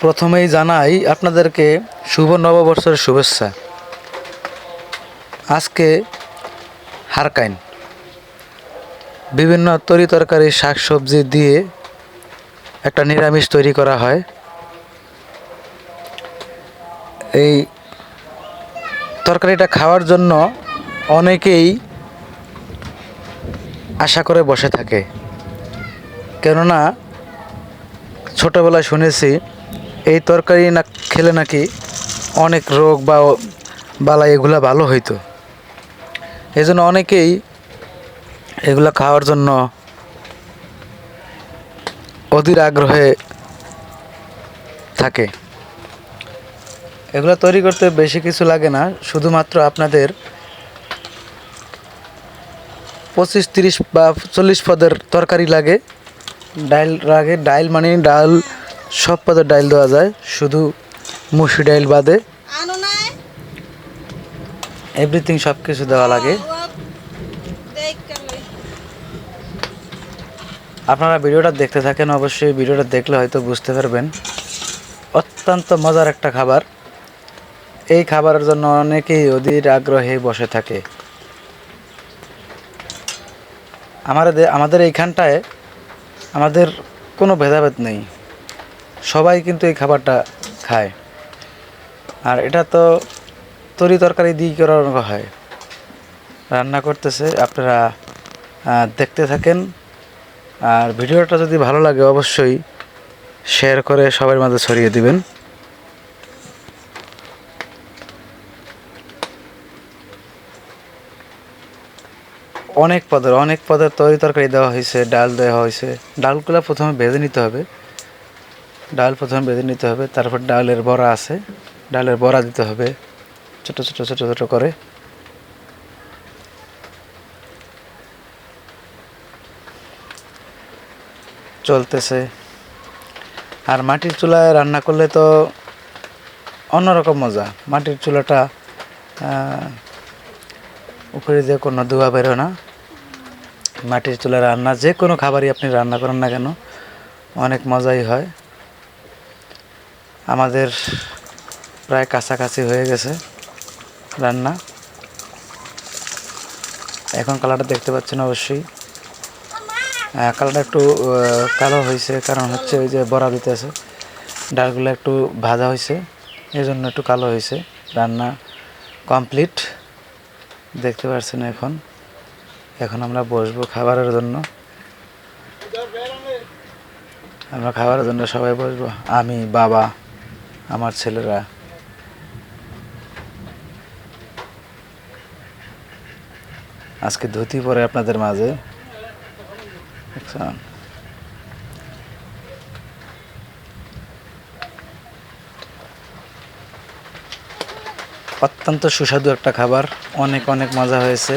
প্রথমেই জানাই আপনাদেরকে শুভ নববর্ষের শুভেচ্ছা। আজকে হারকাইন। বিভিন্ন তরি তরকারি শাক সবজি দিয়ে একটা নিরামিষ তৈরি করা হয়। এই তরকারিটা খাওয়ার জন্য অনেকেই আশা করে বসে থাকে। কেননা, ছোটোবেলায় শুনেছি এই তরকারি না খেলে নাকি অনেক রোগ বা বালাই এগুলা ভালো হইতো। এই জন্য অনেকেই এগুলা খাওয়ার জন্য অধীর আগ্রহে থাকে। এগুলো তৈরি করতে বেশি কিছু লাগে না, শুধুমাত্র আপনাদের পঁচিশ, তিরিশ বা চল্লিশ পদের তরকারি লাগে। ডাইল লাগে, ডাইল মানে ডাল সব পদের ডাইল দেওয়া যায় শুধু মুসি ডাইল বাদে। এভরিথিং সব কিছু দেওয়া লাগে। আপনারা ভিডিওটা দেখতে থাকেন অবশ্যই ভিডিওটা দেখলে হয়তো বুঝতে পারবেন। অত্যন্ত মজার একটা খাবার। এই খাবারের জন্য অনেকেই অধীর আগ্রহে বসে থাকে। আমাদের আমাদের এইখানটায় আমাদের কোনো ভেদাভেদ নেই। সবাই কিন্তু এই খাবারটা খায়। আর এটা তো তরি তরকারি দিয়ে করানো হয়। রান্না করতেছে, আপনারা দেখতে থাকেন। আর ভিডিওটা যদি ভালো লাগে অবশ্যই শেয়ার করে সবার মাঝে ছড়িয়ে দিবেন। অনেক পদের অনেক পদের তরি তরকারি দেওয়া হয়েছে, ডাল দেওয়া হয়েছে। ডালগুলো প্রথমে ভেজে নিতে হবে। ডাল প্রথমে বেঁধে নিতে হবে, তারপর ডালের বড়া আছে। ডালের বড়া দিতে হবে, ছোট ছোট ছোট ছোট করে। চলতেছে। আর মাটির চুলায় রান্না করলে তো অন্যরকম মজা। মাটির চুলাটা উপরে দিয়ে কোনো ধোয়া বেরো না। মাটির চুলায় রান্না, যে কোনো খাবারই আপনি রান্না করেন না কেন, অনেক মজাই হয়। আমাদের প্রায় কাছাকাছি হয়ে গেছে রান্না। এখন কালারটা দেখতে পাচ্ছেন অবশ্যই। কালারটা একটু কালো হয়েছে, কারণ হচ্ছে ওই যে বড়া দিতে আছে ডালগুলো একটু ভাজা হয়েছে এই জন্য একটু কালো হয়েছে। রান্না কমপ্লিট, দেখতে পাচ্ছেন এখন। এখন আমরা বসবো খাবারের জন্য। আমরা খাবারের জন্য সবাই বসবো। আমি, বাবা। আমার ছেলেরা। আজকে ধুতি পরে আপনাদের মাঝে। অত্যন্ত সুস্বাদু একটা খাবার। অনেক অনেক মজা হয়েছে।